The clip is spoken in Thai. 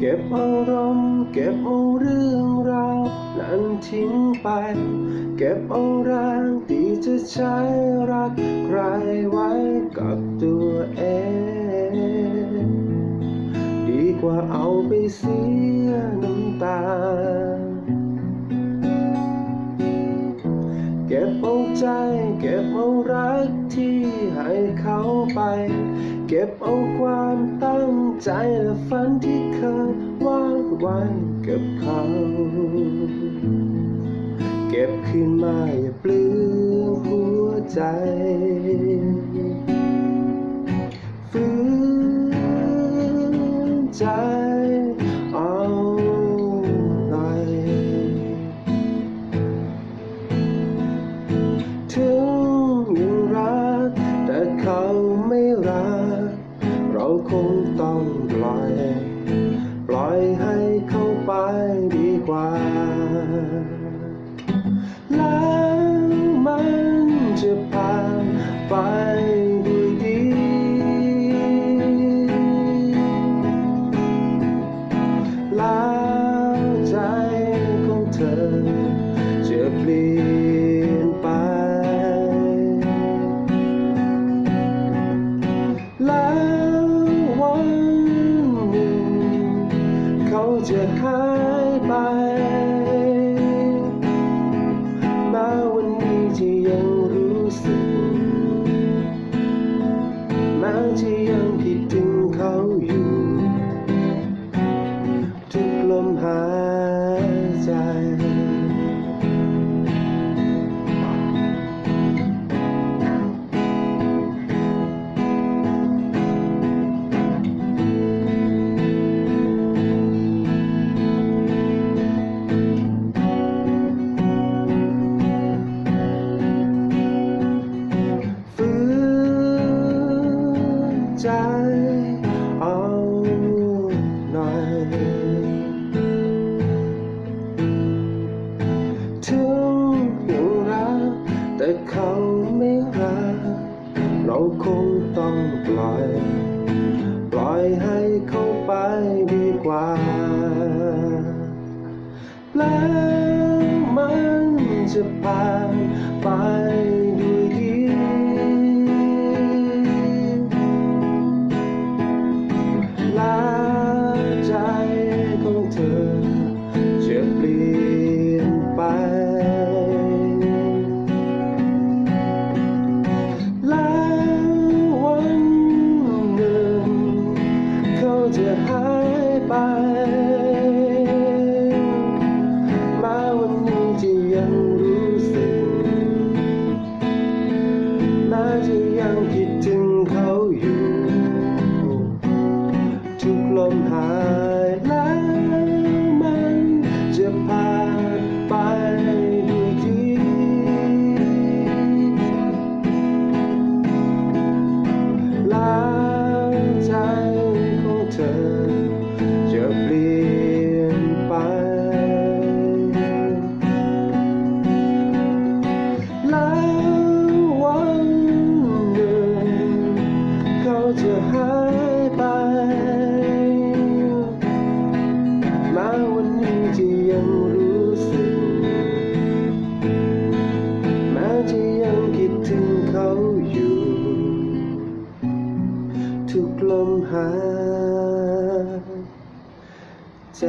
เก็บอารมณ์เก็บเอาเรื่องราวนั้นทิ้งไป เก็บเอาแรงที่จะใช้รักใครไว้กับตัวเอง ดีกว่าเอาไปเสียน้ำตา เก็บเอาใจ เก็บเอารักที่ให้เขาไป เก็บเอาความตั้งใจและฝันที่เคยวางไว้กับเขา เก็บขึ้นมาอย่าเปลืองหัวใจฝืนใจ จะหายไป ใจเอาหน่อยถึงยังรักแต่เขาไม่รัก เราคงต้องปล่อย ปล่อยให้เขาไปดีกว่า แล้วมันจะผ่านไป เขาจะหายไป มาวันนี้จะยังรู้สึกน่าจะยังคิดถึงเขาอยู่ ทุกลมหาย ลมหายใจ